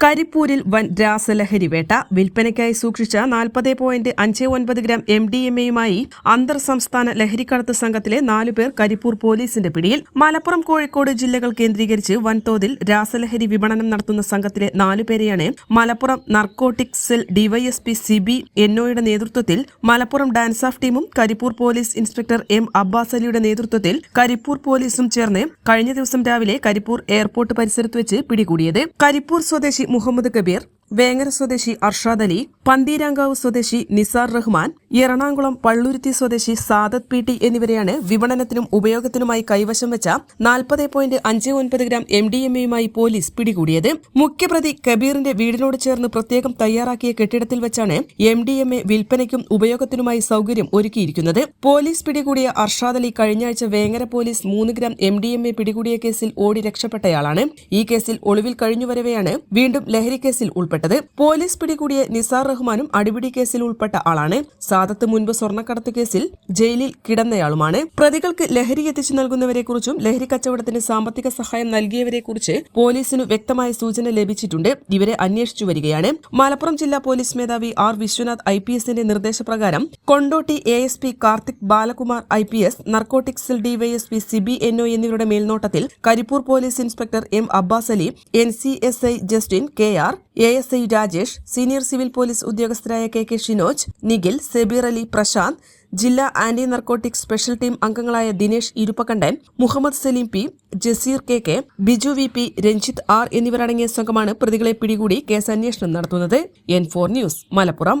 കരിപ്പൂരിൽ വൻ രാസലഹരി വേട്ട. വിൽപ്പനയ്ക്കായി സൂക്ഷിച്ച നാൽപ്പത് പോയിന്റ് അഞ്ച് ഒൻപത് ഗ്രാം എം ഡി എം എയുമായി അന്തർ സംസ്ഥാന ലഹരിക്കടത്ത് സംഘത്തിലെ നാലുപേർ കരിപ്പൂർ പോലീസിന്റെ പിടിയിൽ. മലപ്പുറം കോഴിക്കോട് ജില്ലകൾ കേന്ദ്രീകരിച്ച് വൻതോതിൽ രാസലഹരി വിപണനം നടത്തുന്ന സംഘത്തിലെ നാലുപേരെയാണ് Malappuram narcotic cell DYSP Sibi എൻഒയുടെ നേതൃത്വത്തിൽ മലപ്പുറം ഡാൻസ് ഓഫ് ടീമും Karipur police inspector M Abbas അലിയുടെ നേതൃത്വത്തിൽ കരിപ്പൂർ പോലീസും ചേർന്ന് കഴിഞ്ഞ ദിവസം രാവിലെ കരിപ്പൂർ എയർപോർട്ട് പരിസരത്ത് വെച്ച് പിടികൂടിയത്. കരിപ്പൂർ സ്വദേശി മുഹമ്മദ് കബീർ വേങ്ങര സ്വദേശി അർഷാദ് അലി പന്തീരാങ്കാവ് സ്വദേശി നിസാർ റഹ്മാൻ എറണാകുളം പള്ളുരുത്തി സ്വദേശി സാദത്ത് പി ടി എന്നിവരെയാണ് വിപണനത്തിനും ഉപയോഗത്തിനുമായി കൈവശം വെച്ച നാൽപ്പത് പോയിന്റ് അഞ്ച് ഒൻപത് ഗ്രാം എം ഡി എം എയുമായി പോലീസ് പിടികൂടിയത്. മുഖ്യപ്രതി കബീറിന്റെ വീടിനോട് ചേർന്ന് പ്രത്യേകം തയ്യാറാക്കിയ കെട്ടിടത്തിൽ വെച്ചാണ് എം ഡി എം എ വിൽപ്പനയ്ക്കും ഉപയോഗത്തിനുമായി സൗകര്യം ഒരുക്കിയിരിക്കുന്നത്. പോലീസ് പിടികൂടിയ അർഷാദ് അലി കഴിഞ്ഞയാഴ്ച വേങ്ങര പോലീസ് മൂന്ന് gram M D M A പിടികൂടിയ കേസിൽ ഓടി രക്ഷപ്പെട്ടയാളാണ്. ഈ കേസിൽ ഒളിവിൽ കഴിഞ്ഞുവരവെയാണ് വീണ്ടും ലഹരി കേസിൽ ഉൾപ്പെട്ടത്. പോലീസ് പിടികൂടിയ നിസാർ റഹ്മാനും അടിപിടി കേസിൽ ഉൾപ്പെട്ട ആളാണ്. സാദത്ത് മുൻപ് സ്വർണക്കടത്ത് കേസിൽ ജയിലിൽ കിടന്നയാളുമാണ്. പ്രതികൾക്ക് ലഹരി എത്തിച്ചു നൽകുന്നവരെക്കുറിച്ചും ലഹരി കച്ചവടത്തിന് സാമ്പത്തിക സഹായം നൽകിയവരെക്കുറിച്ച് പോലീസിനു വ്യക്തമായ സൂചന ലഭിച്ചിട്ടുണ്ട്. ഇവരെ അന്വേഷിച്ചു വരികയാണ്. മലപ്പുറം ജില്ലാ പോലീസ് മേധാവി ആർ വിശ്വനാഥ് ഐ പി എസിന്റെ നിർദ്ദേശപ്രകാരം Kondotty A S P Karthik Balakumar I P S narcotics cell DYSP Sibi N O എന്നിവരുടെ മേൽനോട്ടത്തിൽ Karipur police inspector M Abbas Ali N C S I Justin K R A S I Rajesh senior civil police ഉദ്യോഗസ്ഥരായ K K Shinoj Nikhil സെബീർ Ali Prashant ജില്ലാ anti narcotic special team അംഗങ്ങളായ Dinesh Iruppakkandan Muhammad Saleem P Jaseer K K Biju V P Ranjith R എന്നിവരടങ്ങിയ സംഘമാണ് പ്രതികളെ പിടികൂടി case അന്വേഷണം നടത്തുന്നത്. N four news Malappuram.